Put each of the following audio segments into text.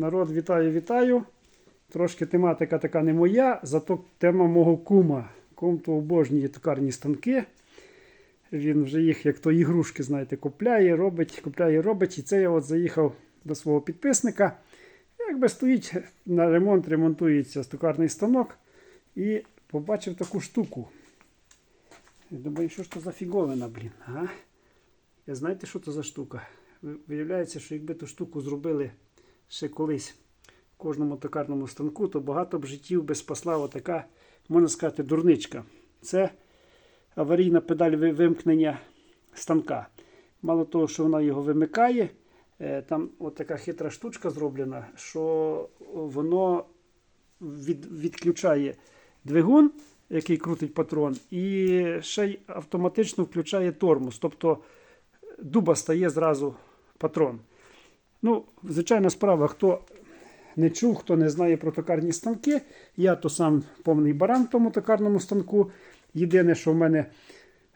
Народ, вітаю, вітаю. Трошки тематика така не моя, зато тема мого кума. Кум то обожнює токарні станки. Він вже їх, як то ігрушки, знаєте, купляє, робить, купляє, робить. І це я от заїхав до свого підписника. Якби стоїть на ремонт, ремонтується токарний станок. І побачив таку штуку. Я думаю, що ж то за фіговина, блін. Ага. Я знаєте, що це за штука? Виявляється, що якби ту штуку зробили ще колись в кожному токарному станку, то багато б життів би спасла отака, можна сказати, дурничка. Це аварійна педаль вимкнення станка. Мало того, що вона його вимикає, е, там от така хитра штучка зроблена, що воно від, відключає двигун, який крутить патрон, і ще й автоматично включає тормоз. Тобто дуба стає зразу патрон. Ну, звичайна справа, хто не чув, хто не знає про токарні станки. Я то сам повний баран в тому токарному станку. Єдине, що в мене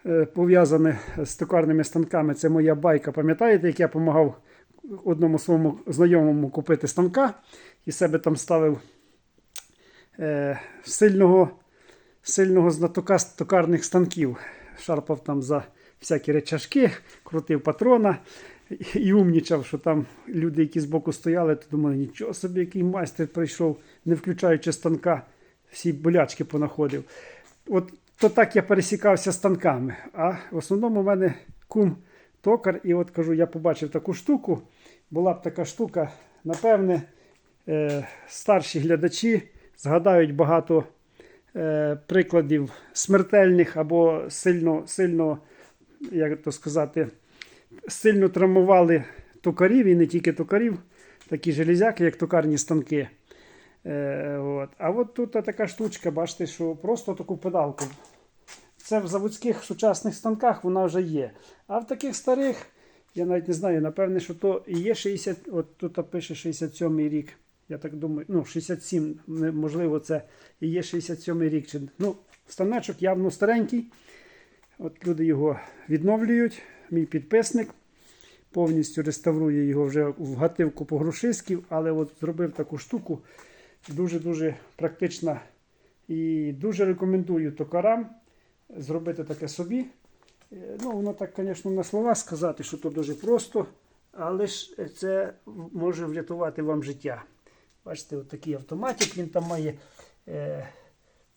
е, пов'язане з токарними станками, це моя байка. Пам'ятаєте, як я допомагав одному своєму знайомому купити станка і себе там ставив е, сильного, сильного знатока токарних станків. Шарпав там за всякі речашки, крутив патрона і умнічав, що там люди, які збоку стояли, то думали, нічого собі, який майстер прийшов, не включаючи станка, всі болячки понаходив. От то так я пересікався станками. А в основному в мене кум токар, і от кажу, я побачив таку штуку. Була б така штука, напевне, е, старші глядачі згадають багато е, прикладів смертельних або сильно, сильно, як то сказати, сильно травмували токарів і не тільки токарів, такі железяки, як токарні станки. Е, от. А от тут така штучка, бачите, що просто таку педалку. Це в заводських сучасних станках вона вже є. А в таких старих, я навіть не знаю, напевне, що то і є 60, от тут пише 67-й рік. Я так думаю, ну 67, можливо, це і є 67-й рік. Ну, станочок явно старенький. От люди його відновлюють. Мій підписник повністю реставрує його вже в гативку по грушиськів, але от зробив таку штуку. Дуже-дуже практична. І дуже рекомендую токарам зробити таке собі. Е, Ну, воно так, звісно, на слова сказати, що то дуже просто, але ж це може врятувати вам життя. Бачите, от такий автоматик він там має. Е,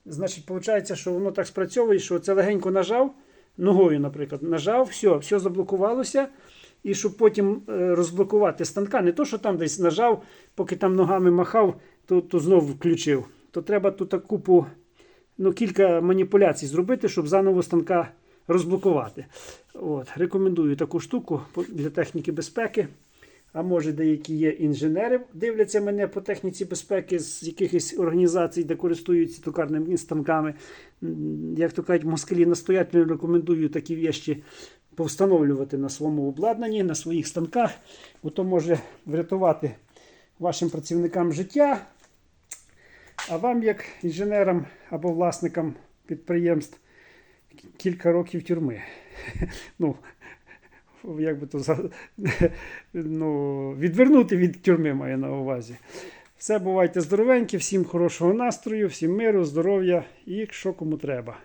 значить, виходить, що воно так спрацьовує, що це легенько нажав, ногою, наприклад, нажав, все, все заблокувалося. І щоб потім е, розблокувати станка, не то, що там десь нажав, поки там ногами махав, то, то знову включив. То треба тут купу, ну, кілька маніпуляцій зробити, щоб заново станка розблокувати. От, рекомендую таку штуку для техніки безпеки. А може, деякі є інженери, дивляться мене по техніці безпеки з якихось організацій, де користуються токарними станками. Як то кажуть, москалі настоятельно рекомендую такі вещі повстановлювати на своєму обладнанні, на своїх станках. Бо то може врятувати вашим працівникам життя, а вам, як інженерам або власникам підприємств, кілька років тюрми. Ну, як би то ну, відвернути від тюрми маю на увазі. Все, бувайте здоровенькі, всім хорошого настрою, всім миру, здоров'я і що кому треба.